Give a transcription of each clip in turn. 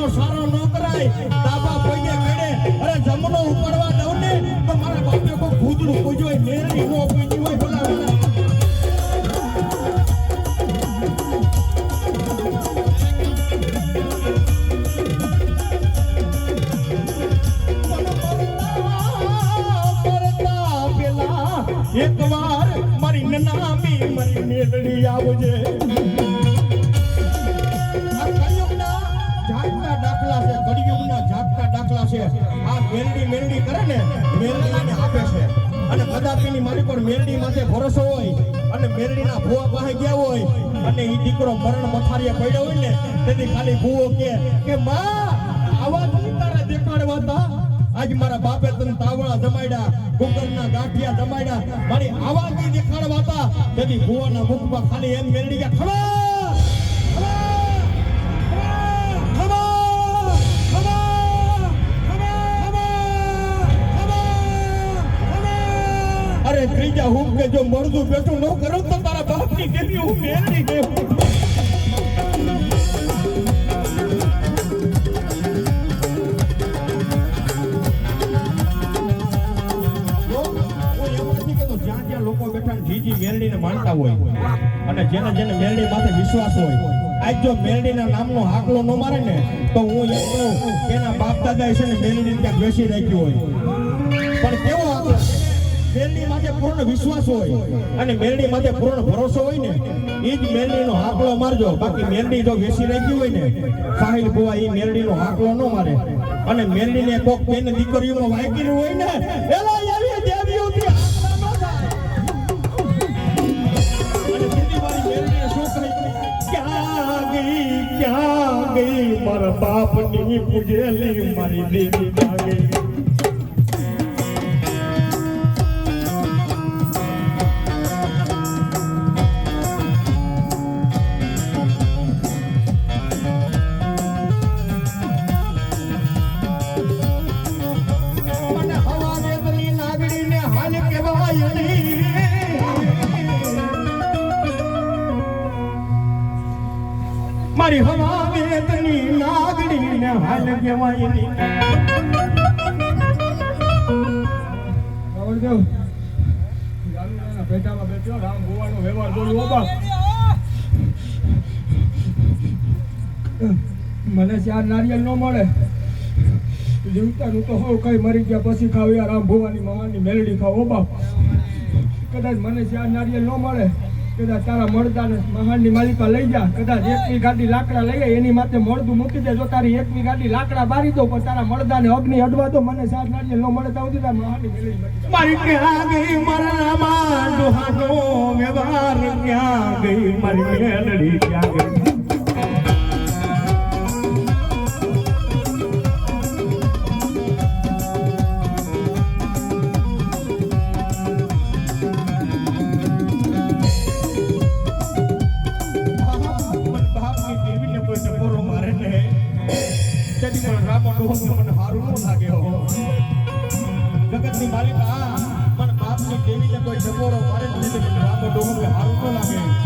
નો સારો ન મેલડી મેલડી કરે ને, મેલડી એને આપે છે. અને કદાપિની મારી પર મેલડી માથે ભરોસો હોય અને મેલડીના ભૂવા પાસે ગયા હોય અને એ દીકરો મરણ મથારીએ પડ્યો હોય ને, તેથી ખાલી ભૂવો કે કે માં, આવા તું તારા દેખાડવા હતા? આજ મારા બાપે તને તાવડા જમાડ્યા કુકરના ગાંઠિયા જમાડ્યા, મારી આવા કી દેખાડવા હતા. તેથી ભૂવાના મુખમાં ખાલી એમ મેલડી કે ખબર કે જો મળતું બેઠું ન કરું તો તારા બાપની કેવી હું મેળવી ગયો લોકો બેઠા જીજી મેરડીને માનતા હોય અને જેને જેને મેરડી માથે વિશ્વાસ હોય, આજ જો મેરડીના નામનો હાકલો ન મારે ને, તો હું એમ એના બાપ દાદા છે ને મેરડી ત્યાં બેસી રાખ્યું હોય. પણ કેવો હાકલો મેરડી માથે પૂર્ણ વિશ્વાસ હોય અને મેરડી માથે પૂર્ણ ભરોસો હોય ને એ જ મેરડીનો હાકલો મારજો. બાકી મેરડી જો વેસી રાખી હોય ને, સાહિલ બુવા એ મેરડીનો હાકલો ન મારે. અને મેરડીને કોક બેન દીકરીઓમાં વાગી હોય ને, એલા આવી દેવીઓથી ક્યાં ગઈ મારા બાપની પૂજેલી મારી દેવી ક્યાં ગઈ મારી હવા વેદની નાગડીને હાલ કહેવાયની બેઠો, રામ ભુવાનો વ્યવહાર બોલ્યો બાપ. મને ચાર નારિયેળ ન મળે. જીવતાનું તો હોવ કઈ મરી ગયા પછી ખાવ યાર, રામ ભુવાની મામાની મેલડી ખાવ ઓ બાપ. કદાચ મને ચાર નારિયેળ ન મળે. કદાચ તારા મળદાને મહાનની માલિકા લઈ જા, કદાચ એકવી ગાડી લાકડા લઈ જાય એની માથે મળદું મૂકી દે જો તારી એકવી ગાડી લાકડા બારી દો, પણ તારા મળદાને અગ્નિ અડવા દો, મને સાત નાડી ન મળે તો સુધી મહાનની મારી ક્યાં ગઈ. મારા માં દુહાનો વ્યવહાર ક્યાં ગઈ? મારી ક્યાં ગઈ? રામો મને સારું ન લાગે હો. જગતની માલિકા, પણ બાપની દેવીને કોઈ ટકોરો મારે મને હારું ન લાગે.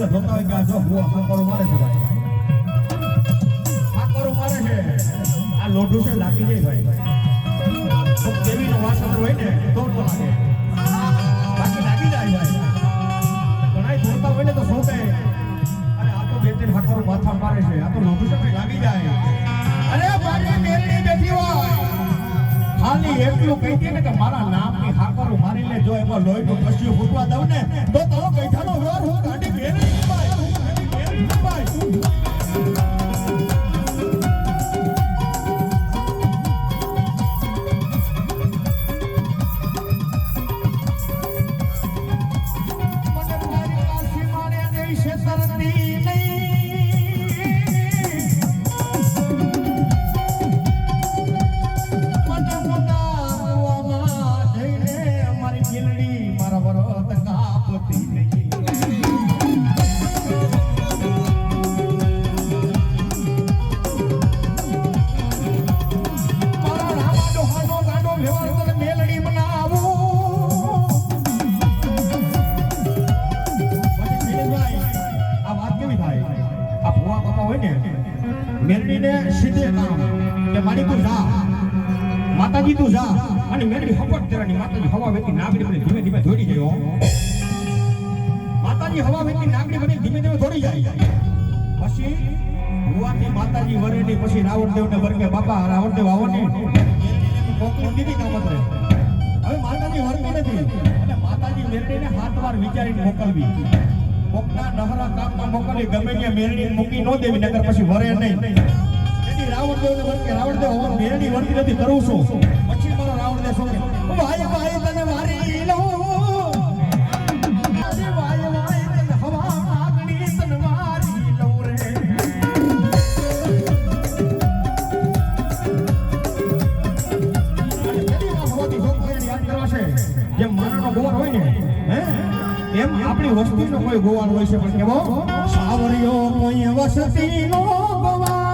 એટલે ધોકા ગયા જો હું હાંકરો મારે છે ભાઈ. હાંકરો મારે છે. આ લોઢું છે લાગી જાય ભાઈ. કોક દેવીનો વાસણ હોય ને તો તો લાગે. બાકી લાગી જાય ભાઈ. ઘણાય ધોતા હોય ને તો શોભે. આ તો લોભ સમય લાગી જાય અરે મારી મેરડી બેઠી હોય ખાલી એટલું કહી દે ને કે મારા નામની હાકરો મારી લે જો એમાં લોહીનું કશિયું ફૂટવા દઉં ને, તો તારો કૈઠાનો વ્યવહાર હું ગાડી મેરડી માતાજી તું જા. અને મેળવી હપટ તેરાની માતાજી હવા વેતી નાગડી બને ધીમે ધીમે દોડી ગયો. માતાજી હવા વેતી નાગડી બને ધીમે ધીમે દોડી જાય. પછી ભુવાની માતાજી વરેડી પછી રાવણદેવને વર્ગે બાપા, રાવણદેવ આવો ને કોકની દીધી કામત રહે હવે માતાજી વરતી નથી. અને માતાજી મેરડીને હાથ વાર વિચારીને મોકલવી. કોકના નહરા કામમાં મોકલી, ગમે ત્યાં મેરડી મૂકી ન દેવી નગર પછી વરે નહીં. તેથી રાવણદેવને વર્ગે રાવણ રાવણદેવ હવે મેરડી વરતી નથી કરું છું. શું કે ભાઈ ભાઈ તને મારી એમ આપણી વસ્તીનો કોઈ ગોવાર હોય છે પણ કેવો સાવરિયો કોઈ વસતીનો ગોવાર